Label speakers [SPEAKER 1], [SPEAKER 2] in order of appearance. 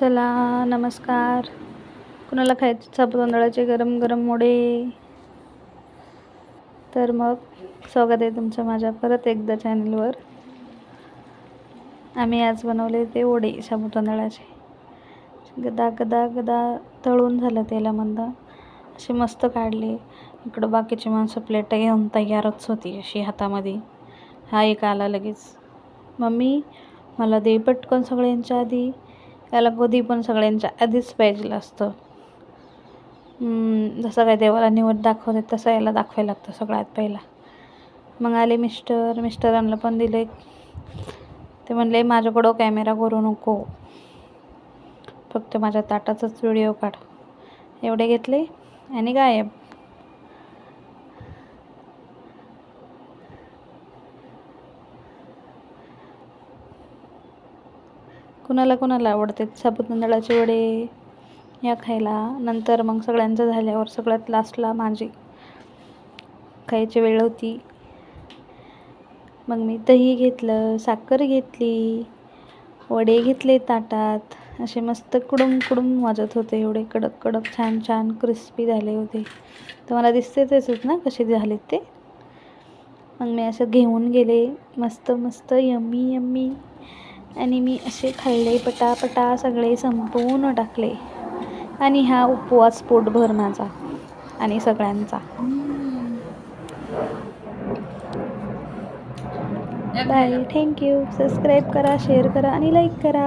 [SPEAKER 1] चला नमस्कार. कुणाला खायचे साबुदाणा तांदळाचे गरम गरम मोडे. तर मग स्वागत आहे तुमचं माझ्या परत एकदा चॅनलवर आम्ही आज बनवले ते वडे साबुदाणा तांदळाचे गदा गदा गदा तळून झालं तेलामधनं. असे मस्त काढले. इकडं बाकीची माणसं प्लेट घेऊन तयारच होती अशी हातामध्ये. हा एक आला लगेच. मम्मी मला दे पटकन सगळ्यांच्या आधी. याला कधी पण सगळ्यांच्या आधीच पाहिजे असतं. जसं काय देवाला निवड दाखवते तसं याला दाखवायला लागतं सगळ्यात पहिला. मग आले मिस्टर मिस्टरांना पण दिले. ते म्हणले माझ्याकडं कॅमेरा करू नको. फक्त माझ्या ताटाचाच व्हिडिओ काढ. एवढे घेतले. आणि गायब. कुणाला कुणाला आवडते? साबुत तांदळाचे वडे या खायला. नंतर मग सगळ्यांचं झाल्यावर सगळ्यात लास्टला माझी. खायची वेळ होती. मग मी दही घेतलं साखर घेतली वडे घेतले ताटात. असे मस्त कुडूम कुडूम वाजत होते एवढे. कडक कडक छान छान क्रिस्पी झाले होते. तर मला दिसते तेच ना कसे झालेत ते? मग मी असं घेऊन गेले. मस्त मस्त यम्मी यम्मी. आणि मी असे खाल्ले पटापटा सगळे संपवून टाकले. आणि हा उपवास पोटभर माझा आणि सगळ्यांचा. बाय थँक्यू सबस्क्राईब करा शेअर करा आणि लाईक करा.